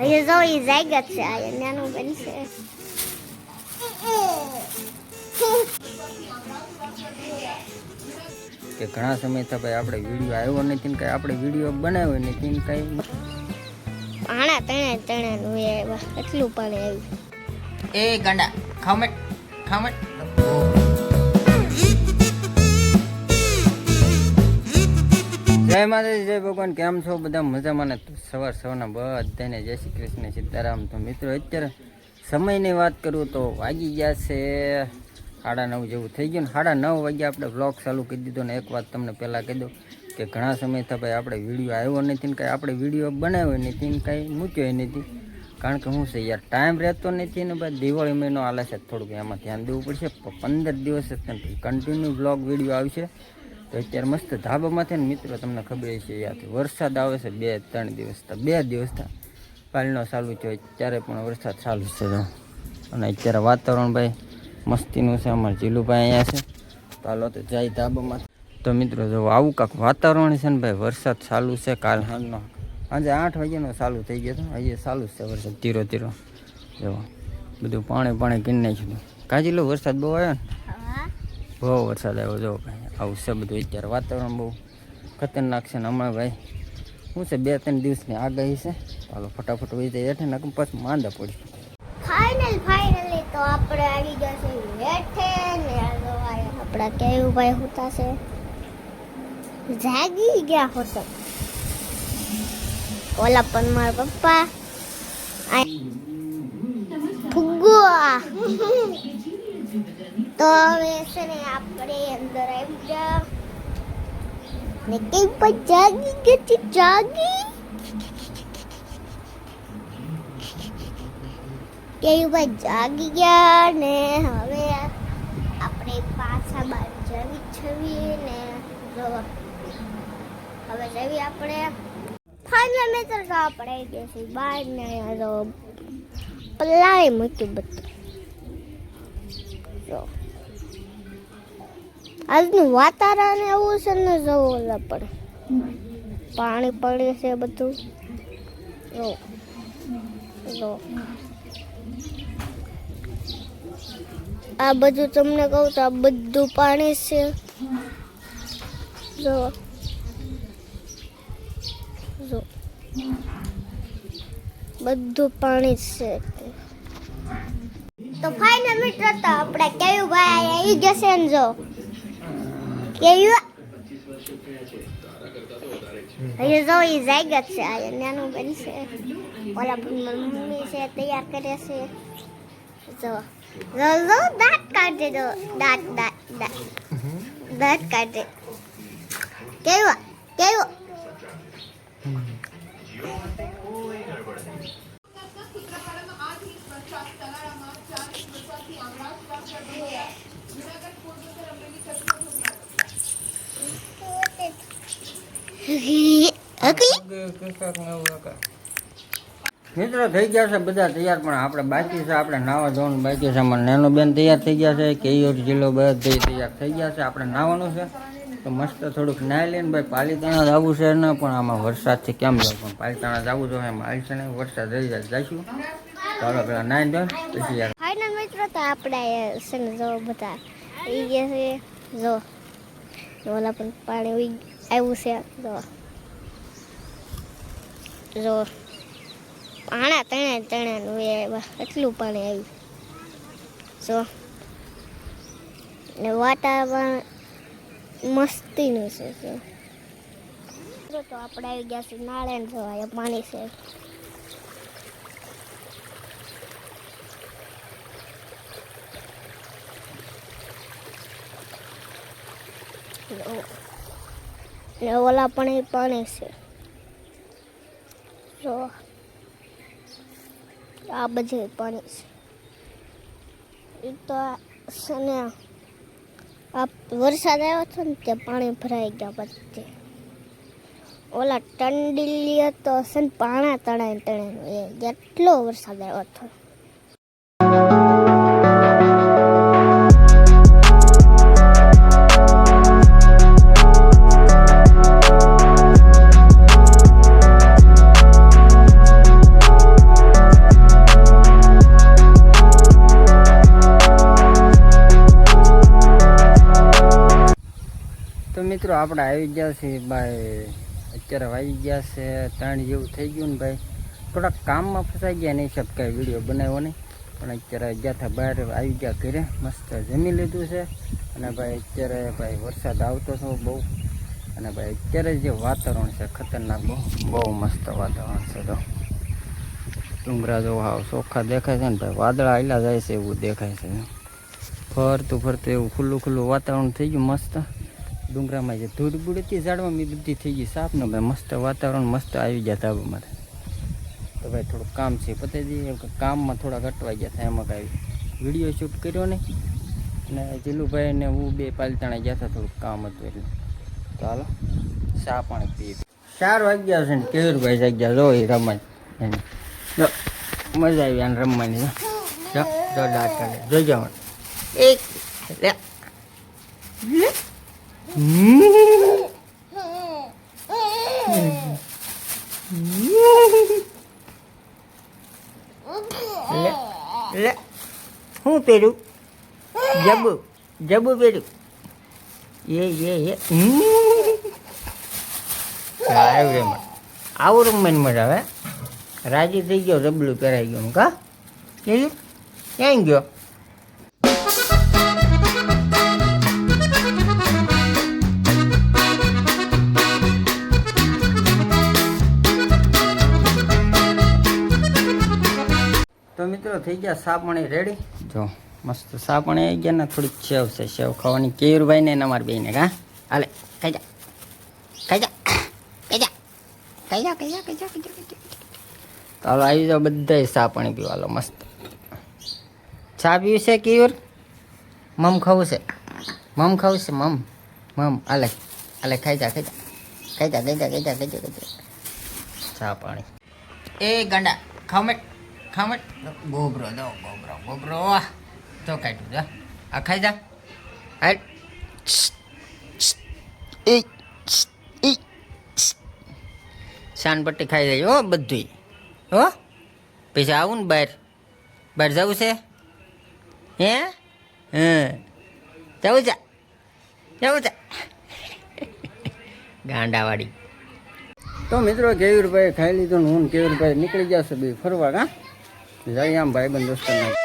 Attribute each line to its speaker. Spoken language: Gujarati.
Speaker 1: હજી જો એ જાગ્યા જ છે nur wenn બનશે
Speaker 2: કે ઘણા સમયથી ભાઈ આપણે વીડિયો આવ્યો નથી ને કઈ આપણે વીડિયો બનાવ્યો નથી ને કાંઈ.
Speaker 1: પાણા તણે તણે નું એ આવ્યા એટલું પાણી આવ્યું
Speaker 2: એ ગાંડા ખામટ ખામટ જય માતાજી, જય ભગવાન. કેમ છો બધા? મજામાં ને? સવાર સવારના બધાને જય શ્રી કૃષ્ણ, સીતારામ. તો મિત્રો, અત્યારે સમયની વાત કરું તો વાગી ગયા છે સાડા નવ જેવું થઈ ગયું ને. સાડા નવ વાગ્યા આપણે બ્લોગ ચાલુ કરી દીધો ને. એક વાત તમને પહેલાં કહી દઉં કે ઘણા સમયથી ભાઈ આપણે વીડિયો આવ્યો નથી ને, કાંઈ આપણે વીડિયો બનાવ્યો નથી ને, કાંઈ મૂક્યો નથી. કારણ કે હું છે યાર ટાઈમ રહેતો નથી ને ભાઈ. દિવાળી મહિનો આલે છે, થોડુંક એમાં ધ્યાન દેવું પડશે. પંદર દિવસ કન્ટિન્યુ બ્લોગ વીડિયો આવશે. તો અત્યારે મસ્ત ધાબામાંથી ને મિત્રો તમને ખબર છે યાદ વરસાદ આવે છે બે ત્રણ દિવસ બે દિવસ પાલનો ચાલુ છે અત્યારે પણ વરસાદ ચાલુ છે અને અત્યારે વાતાવરણ ભાઈ મસ્તીનું છે અમારે જીલુભાઈ અહીંયા છે. તો હાલો તો જાય ધાબામાં. તો મિત્રો જો આવું કાંક વાતાવરણ છે ને ભાઈ વરસાદ ચાલુ છે કાલ સાંજનો આજે આઠ વાગ્યાનો ચાલુ થઈ ગયો હતો અહીંયા ચાલુ જ છે વરસાદ ધીરો ધીરો. જો બધું પાણી પાણી કરી નાખ્યું કાજી લો વરસાદ બહુ આવ્યો ને? બહુ વરસાદ આવ્યો જો ભાઈ. આવું છે બધું અત્યારે વાતાવરણ બહુ ખતરનાક છે ને હમણાં ભાઈ. શું છે બે ત્રણ દિવસની આગાહી છે. ચાલો ફટાફટ વહી જાય હેઠે નાખું પછી માંદા પડી
Speaker 1: ફાઇનલ ફાઇનલી તો આપણે આવી ગયા છે હેઠે આ આ આપણા કેવું ભાઈ હોતા છે. જાગી ગયા હોતા. ઓલા પણ મારા પપ્પા. આ ફુગ્ગો તો હવે છે ને આપણે અંદર આવી ગયા. ને કઈ પણ જાગી ગઈ છે જાગી. પણ જાગી ગયા ને હવે આપણે પાછા બહાર જવી છવી ને. જો, હવે જવી આપણે. ફાઇનલ મેં તો આપણે ગયા છીએ બહાર ને જો પલાળી મૂક્યું બધું. જો. આજનું વાતાવરણ એવું છે ને જવું પણ. પાણી પડે છે બધું. જો. જો. આ બધું તમને કહું તો આ બધું પાણી છે. જો. જો. બધું પાણી છે તો ફાઇનલ મિત્ર તો આપણે કેવું ભાઈ આવી જશે ને જો. હજી જો એ જાગ્યા છે. આ નાનું બનશે ઓલા મમ્મી છે તૈયાર કરે છે. જો. જો જો દાંત કાઢે જો. દાંત દાંત દાંત. દાંત કાઢે કેવા? કેવો?
Speaker 2: મિત્રો થઈ ગયા છે બધા તૈયાર પણ આપણે બાકી છે આપણે નાવા જવાનું બાકી છે. અમારે નાનો બેન તૈયાર થઈ ગયા છે કેયોર જિલ્લો બધા તૈયાર થઈ ગયા છે. આપણે નાવાનું છે. તો મસ્ત થોડુંક નાહી લઈને ભાઈ પાલીતાણા જવું છે ને પણ આમાં વરસાદ છે કેમ જાવ પણ પાલીતાણા જવું જોઈએ એમ આવી છે ને વરસાદ રહી જાય જઈશું. ચાલો પેલા નાહી દો પછી
Speaker 1: ફાઇનલ મિત્રો તો આપણે છે ને જો બધા એ ગયા છે જો. ઓલા પણ પાણી આવ્યું છે. જો. જો. પાણા તણે તણે નું એ એટલું પાણી આવ્યું જો. ને વાતાવરણ મસ્તીનું છે, જો. તો આપણે આવી ગયા છે નાળેણ જોવા પાણી છે. ને ઓલા પણ એ પાણી છે. જો. આ બધે પાણી છે. એ તો છે ને, આ વરસાદ આવ્યો હતો ને તે પાણી ભરાઈ ગયા બધે. ઓલા ટંડીલી હતો, છે ને પાણા તણાય તણાય એ જેટલો વરસાદ આવ્યો હતો.
Speaker 2: મિત્રો, આપણે આવી ગયા છીએ ભાઈ. અત્યારે વાગી ગયા છે ત્રણ જેવું થઈ ગયું ને ભાઈ. થોડાક કામમાં ફસાઈ ગયા, નહીં કાંઈ વીડિયો બનાવ્યો નહીં. પણ અત્યારે ગયા હતા બહાર, આવી ગયા ઘરે. મસ્ત જમી લીધું છે. અને ભાઈ, અત્યારે ભાઈ વરસાદ આવતો હતો બહુ. અને ભાઈ, અત્યારે જે વાતાવરણ છે, ખતરનાક બહુ. બહુ મસ્ત વાતાવરણ છે તો. ડુંગરા જો હાવ ચોખ્ખા દેખાય છે ને ભાઈ, વાદળા આયલા જાય છે એવું દેખાય છે. ફરતું ફરતું એવું ખુલ્લું ખુલ્લું વાતાવરણ થઈ ગયું મસ્ત. ડુંગરામાં જે ધૂળ બૂળ હતી ઝાડમાં બી બધી થઈ ગઈ સાફ ને ભાઈ મસ્ત વાતાવરણ, મસ્ત આવી ગયા ધાબા મારે. તો ભાઈ થોડુંક કામ છે પતાવી દઈએ કે કામમાં થોડાક અટવાઈ ગયા હતા એમાં કાંઈ વીડિયો શૂટ કર્યો ને અને જીલુભાઈ ને હું બે પાલતાણા ગયા હતા થોડુંક કામ હતું એટલે. તો હાલો, ચા પાણી પીએ. ચાર વાગ્યા છે ને કેવીરભાઈ જાગ્યા, જો એ જો, મજા આવી આને રમવાની, જો. જો દાંત જોઈ જાઓ. એક, લે. લે. હું પહેર્યું જબુ જબુ પહેર્યું એ એ એ આવ્યું એમાં આવું રમવાની મજા આવે રાજી થઈ ગયો રબલું પહેરાઈ ગયું કા લીધું ક્યાં ગયો મિત્રો થઈ ગયા. સાપણી રેડી જો, મસ્ત સાપણી આવી ગયા ને થોડીક સેવ છે, સેવ ખાવાની. કેયુરભાઈ ને અમારી બેને કા હાલે, ખાઈ જા. ખાઈ જા. ખાઈ જા. ખાઈ જા ખાઈ જા ખાઈ જા ખાઈ જા તો હાલો, આવી જાઓ બધા સાપણી પીવા. હાલો, મસ્ત. ચા પીવું છે કેયુર? મમ ખાવું છે. મમ ખાવું છે, મમ. મમ, હાલે. હાલે, ખાઈ જા ખાઈ જા. ખાઈ જા ખાઈ જા ખાઈ જા ખાઈ જા ખાઈ જા. ચા પાણી. એ ગંડા ખાવ મેં. ખાવ મેટ? ગોબરો દો ગોબરો ગોબરો તો કાઢ્યું જા. આ ખાઈ જા. હાલ. શાનપટ્ટી ખાઈ જાય હો બધું હો? પછી આવું ને બહાર. બહાર જવું છે? હે? હં. જવું છે? જવું છે? ગાંડાવાડી તો મિત્રો કેવીરભાઈ ખાઈ લીધું હું કેવી રૂપિયા નીકળી જશે બે ફરવા કા જઈ આમ ભાઈ બંધ દોસ્તો